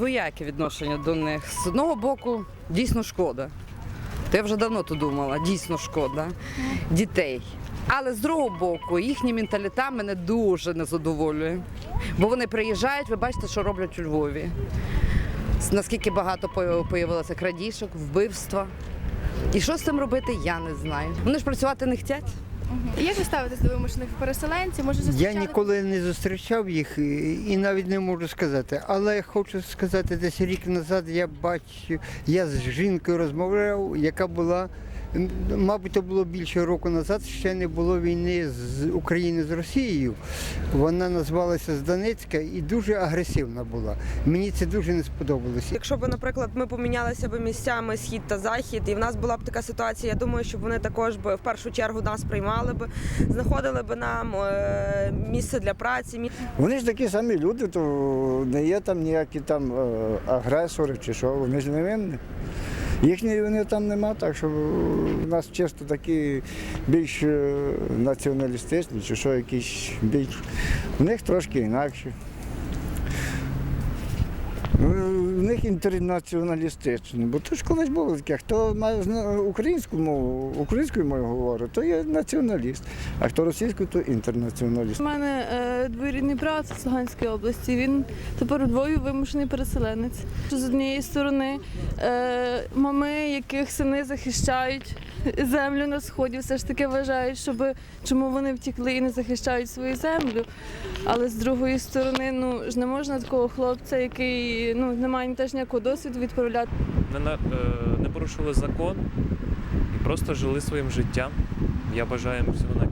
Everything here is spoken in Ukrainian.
двояке відношення до них. З одного боку, дійсно шкода. То я вже давно то думала, дійсно шкода дітей. Але з другого боку, їхній менталітет мене дуже не задоволює. Бо вони приїжджають, ви бачите, що роблять у Львові. Наскільки багато появилося крадіжок, вбивства. І що з цим робити, я не знаю. Вони ж працювати не хочуть. Як ви ставитесь до вимушених переселенців? Може, Я ніколи не зустрічав їх і навіть не можу сказати. Але я хочу сказати, десь рік назад я бачив, я з жінкою розмовляв, яка була, мабуть, то було більше року назад, ще не було війни з України з Росією. Вона назвалася з Донецька і дуже агресивна була. Мені це дуже не сподобалося. Якщо б, наприклад, ми помінялися б місцями схід та захід, і в нас була б така ситуація, я думаю, що вони також би в першу чергу нас приймали б, знаходили б нам е, місце для праці. мі- Вони ж такі самі люди, то не є там ніякі там е, агресори чи що, вони ж не винні. Їхньої вони там нема, так що у нас чисто такі більш е, націоналістичні, чи що якісь більш. У них трошки інакше. В них інтернаціоналістичні, бо то ж колись було таке, хто має українську мову, українською мовою говорить, то є націоналіст, а хто російською, то інтернаціоналіст. У мене е, двоюрідний брат з Луганської області. Він тепер Львові вимушений переселенець. З однієї сторони, е, мами, яких сини захищають землю на сході, все ж таки вважають, щоб чому вони втікли і не захищають свою землю. Але з другої сторони, ну ж не можна такого хлопця, який ну не має теж ніякого досвіду відправляти. не, е, не порушили закон і просто жили своїм життям. Я бажаю їм всього найкращого.